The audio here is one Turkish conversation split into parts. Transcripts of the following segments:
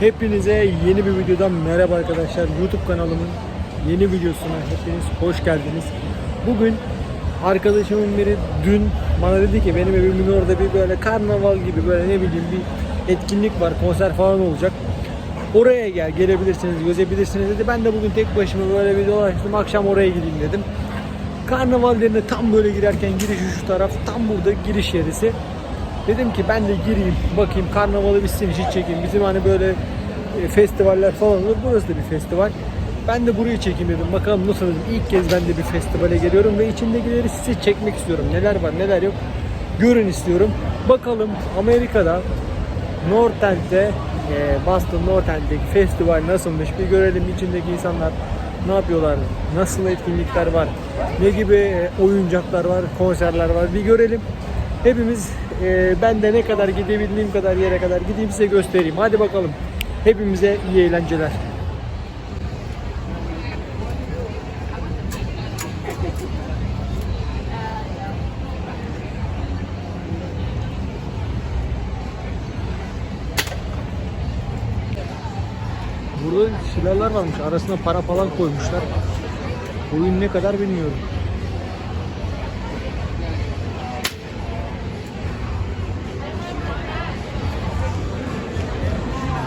Hepinize yeni bir videodan merhaba arkadaşlar. YouTube kanalımın yeni videosuna hepiniz hoş geldiniz. Bugün arkadaşımın biri dün bana dedi ki benim evimin orada bir böyle karnaval gibi böyle ne bileyim bir etkinlik var, konser falan olacak. Oraya gel, gelebilirsiniz, gezebilirsiniz dedi. Ben de bugün tek başıma böyle bir dolaştım. Akşam oraya gideyim dedim. Karnaval tam böyle girerken girişi şu taraf, tam burada giriş yerisi. Dedim ki ben de gireyim, bakayım karnavalı bitsin, hiç çekeyim. Bizim hani böyle e, festivaller falan olur. Burası da bir festival. Ben de burayı çekeyim dedim. Bakalım nasıl dedim. İlk kez ben de bir festivale geliyorum ve içindekileri size çekmek istiyorum. Neler var, neler yok. Görün istiyorum. Bakalım Amerika'da North End'de e, Boston North End'deki festival nasılmış bir görelim içindeki insanlar ne yapıyorlar, nasıl etkinlikler var, ne gibi e, oyuncaklar var, konserler var bir görelim. Hepimiz e, ben de ne kadar gidebildiğim kadar yere kadar gideyim size göstereyim. Hadi bakalım. Hepimize iyi eğlenceler. Silahlar varmış. Arasına para falan koymuşlar. Oyun ne kadar bilmiyorum.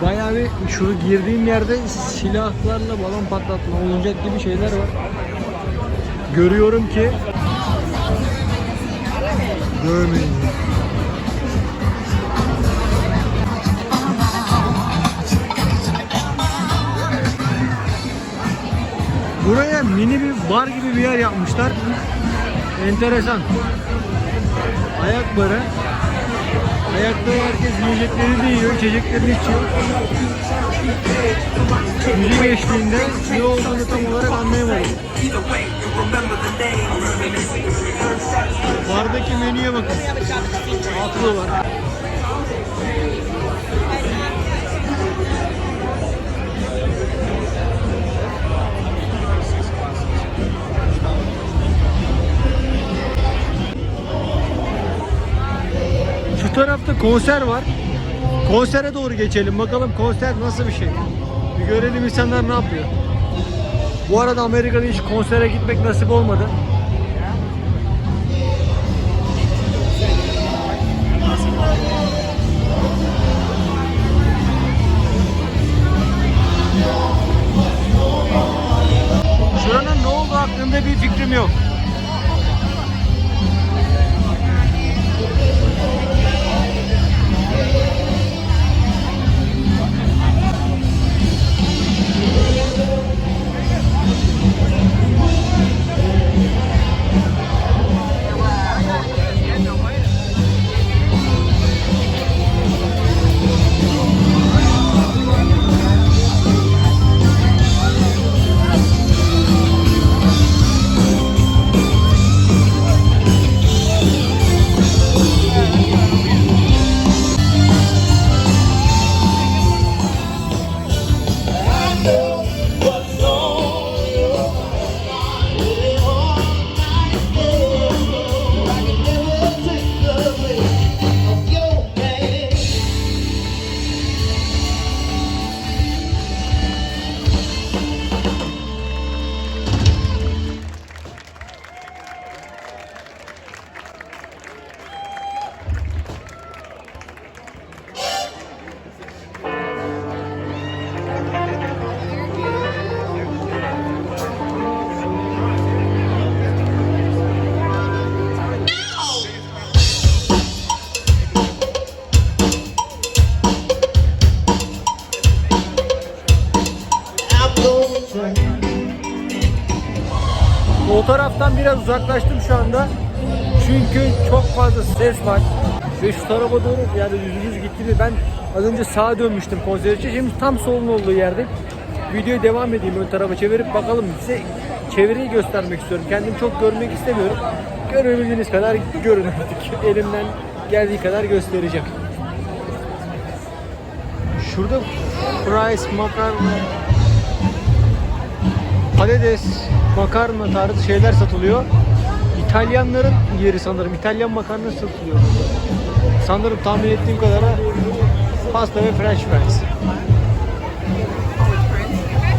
Bayağı bir şu girdiğim yerde silahlarla balon patlatma, oyuncak gibi şeyler var. Görüyorum ki Görmeyin. Buraya mini bir bar gibi bir yer yapmışlar. Enteresan. Ayak barı. Ayakta herkes yiyeceklerini de yiyor, içeceklerini içiyor. Müzik eşliğinde ne olduğunu tam olarak anlayamadım. Bardaki menüye bakın. Atlı var. Konser var. Konsere doğru geçelim. Bakalım konser nasıl bir şey. Bir görelim insanlar ne yapıyor. Bu arada Amerika'da hiç konsere gitmek nasip olmadı. Biraz uzaklaştım şu anda. Çünkü çok fazla ses var. Ve şu tarafa doğru yani yüzümüz gitti mi ben az önce sağa dönmüştüm konser için. Şimdi tam solun olduğu yerde. Videoya devam edeyim ön tarafa çevirip bakalım size çevreyi göstermek istiyorum. Kendim çok görmek istemiyorum. Görebildiğiniz kadar görün artık. Elimden geldiği kadar göstereceğim. Şurada fries, makarna, patates, makarna tarzı şeyler satılıyor. İtalyanların yeri sanırım. İtalyan makarna satılıyor. Sanırım tahmin ettiğim kadarıyla pasta ve french fries.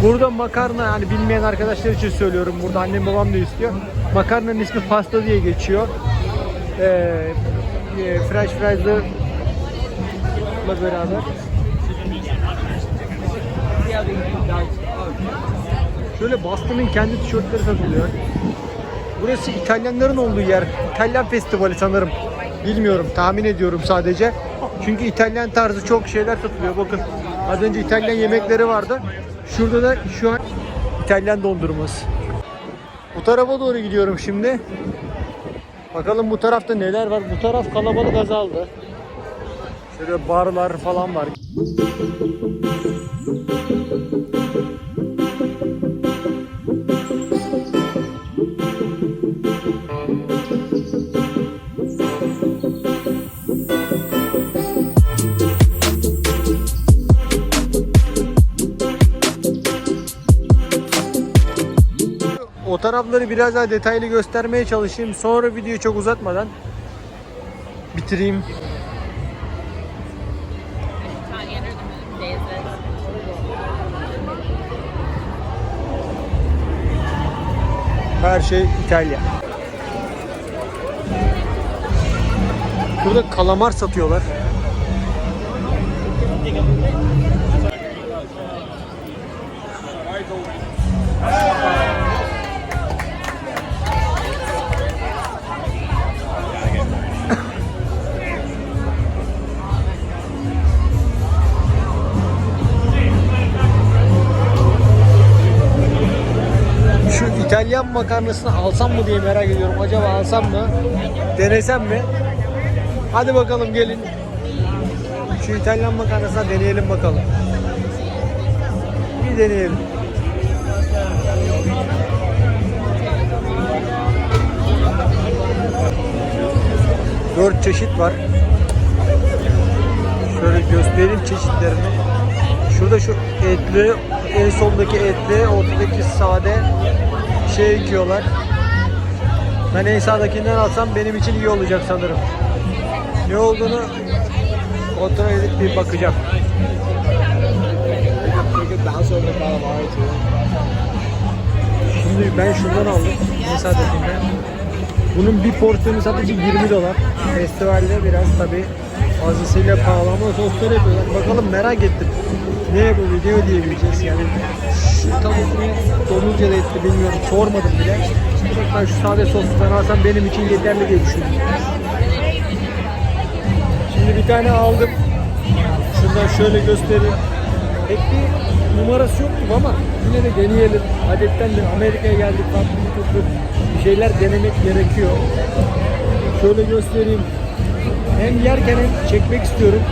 Burada makarna yani bilmeyen arkadaşlar için söylüyorum. Burada annem babam da istiyor. Makarnanın ismi pasta diye geçiyor. Ee, e, french fries'la beraber. Şöyle Boston'ın kendi tişörtleri satılıyor. Burası İtalyanların olduğu yer. İtalyan festivali sanırım. Bilmiyorum, tahmin ediyorum sadece. Çünkü İtalyan tarzı çok şeyler satılıyor. Bakın az önce İtalyan yemekleri vardı. Şurada da şu an İtalyan dondurması. Bu tarafa doğru gidiyorum şimdi. Bakalım bu tarafta neler var. Bu taraf kalabalık azaldı. Şöyle barlar falan var. O tarafları biraz daha detaylı göstermeye çalışayım. Sonra videoyu çok uzatmadan bitireyim. Her şey İtalya. Burada kalamar satıyorlar. İtalyan makarnasını alsam mı diye merak ediyorum. Acaba alsam mı? Denesem mi? Hadi bakalım gelin. Şu İtalyan makarnasını deneyelim bakalım. Bir deneyelim. Dört çeşit var. Şöyle göstereyim çeşitlerini. Şurada şu etli, en sondaki etli, ortadaki sade şey ekiyorlar. Ben en sağdakinden alsam benim için iyi olacak sanırım. Ne olduğunu kontrol edip bir bakacağım. Şimdi ben şundan aldım. En sağdakinden. Bunun bir porsiyonu sadece 20 dolar. Festivalde biraz tabi fazlasıyla pahalı ama soslar yapıyorlar. Bakalım merak ettim. Ne yapabiliyor, ne ödeyebileceğiz yani. Şu tavuk mu, domuz ya da etli bilmiyorum. Sormadım bile. Ben şu sade sosludan alsam benim için yeterli diye düşünüyorum. Şimdi bir tane aldım. Şuradan şöyle göstereyim. Pek bir numarası yok gibi ama yine de deneyelim. Adettendir Amerika'ya geldik farklı tuttu. Bir şeyler denemek gerekiyor. Şöyle göstereyim. Hem yerken hem çekmek istiyorum.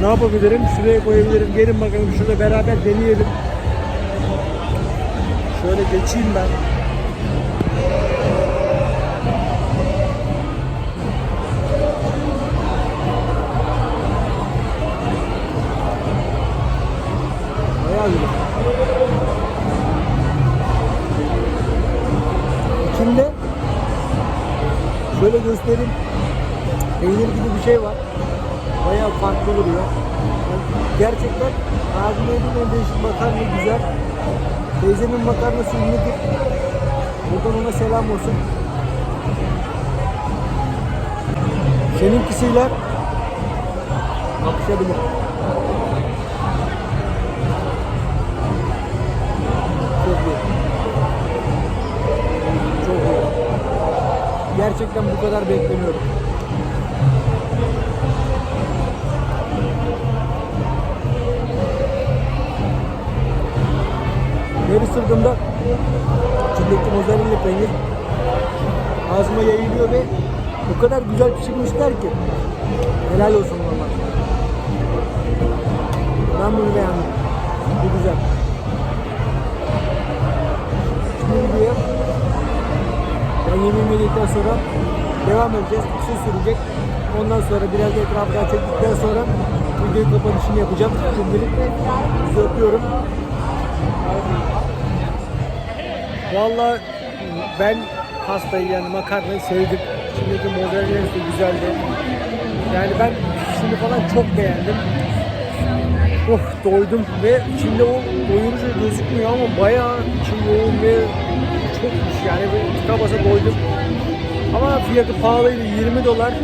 Ne yapabilirim? Şuraya koyabilirim. Gelin bakalım şurada beraber deneyelim. Şöyle geçeyim ben. Bayağı. İçinde şöyle göstereyim. Peynir gibi bir şey var. Bayağı farklı duruyor. Gerçekten ağzıma yediğim en değişik makarna güzel. Teyzemin makarnası ünlüdür. Buradan ona selam olsun. Seninkisiyle kapışabilir. Çok iyi. Çok iyi. Gerçekten bu kadar beklemiyorum. Beri sırdığımda içindeki mozzarella peynir ağzıma yayılıyor ve o kadar güzel pişirmişler ki helal olsun valla. Ben bunu beğendim. Bu güzel. Şimdi videoya ben yemeğimi yedikten sonra devam edeceğiz. Kısa sürecek. Ondan sonra biraz da etrafından çektikten sonra videoyu kapanışını yapacağım. Şimdilik sizi öpüyorum. Vallahi ben pastayı yani makarnayı sevdim. Şimdiki mozzarella de güzeldi. Yani ben şimdi falan çok beğendim. Oh doydum ve içinde o doyurucu gözükmüyor ama bayağı içi yoğun ve çokmuş yani bir tıka basa doydum. Ama fiyatı pahalıydı 20 dolar.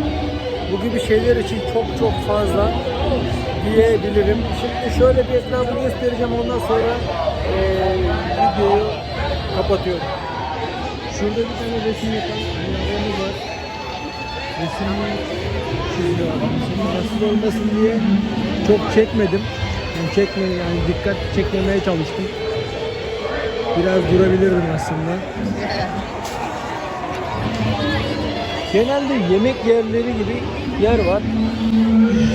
Bu gibi şeyler için çok çok fazla diyebilirim. Şimdi şöyle bir etrafını göstereceğim ondan sonra eee videoyu kapatıyorum. Şurada bir tane resim yapan var. Resmini çiziyor. Şimdi nasıl olmasın diye çok çekmedim. Yani çekme yani dikkat çekmemeye çalıştım. Biraz durabilirdim aslında. Genelde yemek yerleri gibi yer var.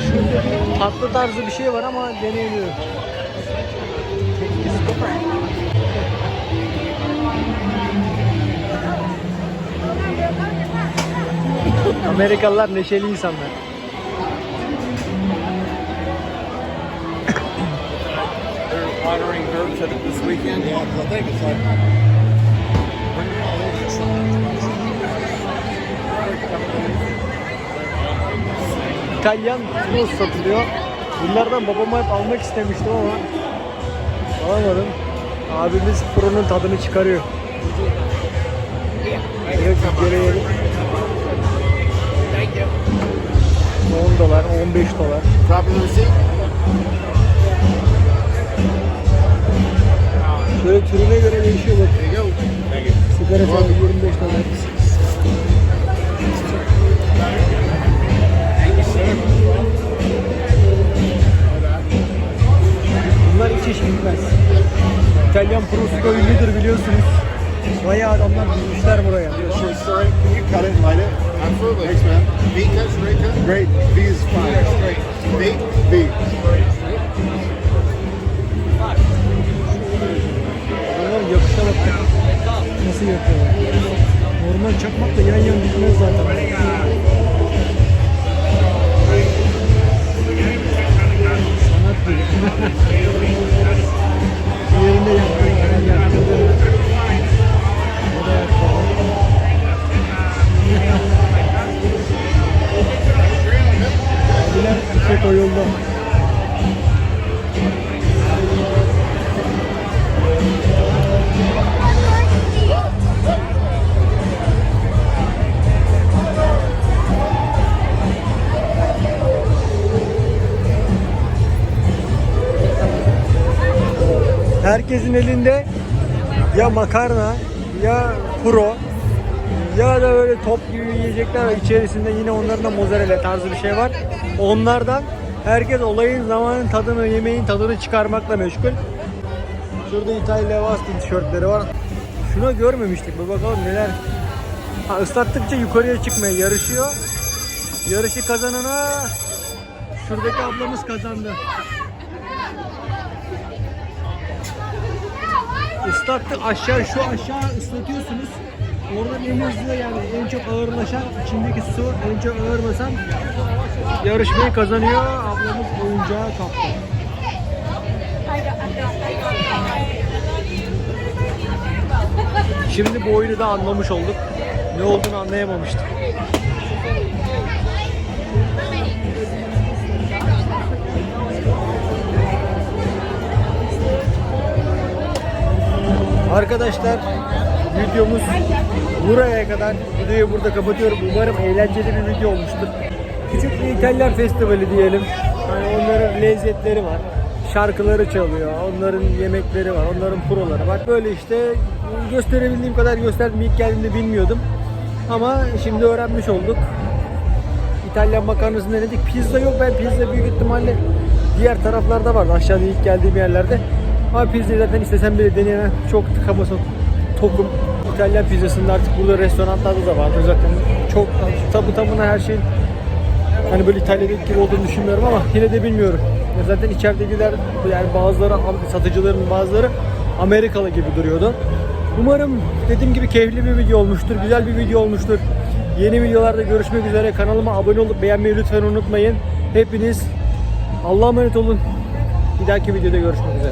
Şurada bir tatlı tarzı bir şey var ama deneyemiyorum. Amerikalılar neşeli insanlar. They're honoring her to this weekend. Yeah, 'cause I think it's like İtalyan toz satılıyor. Bunlardan babama hep almak istemiştim ama alamadım. Abimiz fırının tadını çıkarıyor. Gelelim. 10 dolar, 15 dolar. Şöyle türüne göre değişiyor bak. Sigara tadı 25 dolar. Bunlar hiç iş bitmez. İtalyan prosciutto ünlüdür biliyorsunuz. Bayağı adamlar gitmişler buraya. Sure, sorry. Can you cut it and light it? Absolutely. Thanks, man. V cut, straight cut? Great. V is fine. Straight. V? V. Bunlar yakışa bak. Nasıl yapıyorlar? Normal çakmak da yan yan gitmez zaten. Sanat gibi. Diğerinde yapıyor. Ben yaptırdım. O da yaptı. Herkesin elinde ya makarna ya kuro ya da böyle top gibi yiyecekler var. İçerisinde yine onların da mozzarella tarzı bir şey var. Onlardan herkes olayın zamanın tadını, yemeğin tadını çıkarmakla meşgul. Şurada İtalya Austin tişörtleri var. Şunu görmemiştik. Bir bakalım neler. Ha, ıslattıkça yukarıya çıkmaya yarışıyor. Yarışı kazanana şuradaki ablamız kazandı. Islattı aşağı şu aşağı ıslatıyorsunuz. Oradan en hızlı yani en çok ağırlaşan içindeki su en çok ağır basan yarışmayı kazanıyor. Ablamız oyuncağı kaptı. Şimdi bu oyunu da anlamış olduk. Ne olduğunu anlayamamıştık. Arkadaşlar videomuz buraya kadar. Videoyu burada kapatıyorum. Umarım eğlenceli bir video olmuştur. Küçük bir İtalyan festivali diyelim. Hani onların lezzetleri var. Şarkıları çalıyor. Onların yemekleri var. Onların proları var. Böyle işte gösterebildiğim kadar gösterdim. İlk geldiğimde bilmiyordum. Ama şimdi öğrenmiş olduk. İtalyan makarnasını denedik. Pizza yok. Ben pizza büyük ihtimalle diğer taraflarda vardı. Aşağıda ilk geldiğim yerlerde. Ama pizzayı zaten istesem bile deneyemem. Çok tıkama tokum. İtalyan pizzasında artık burada restoranlarda da vardı zaten. Çok tabu tamına her şey hani böyle İtalya'daki gibi olduğunu düşünmüyorum ama yine de bilmiyorum. Ya zaten içeridekiler yani bazıları satıcıların bazıları Amerikalı gibi duruyordu. Umarım dediğim gibi keyifli bir video olmuştur. Güzel bir video olmuştur. Yeni videolarda görüşmek üzere. Kanalıma abone olup beğenmeyi lütfen unutmayın. Hepiniz Allah'a emanet olun. Bir dahaki videoda görüşmek üzere.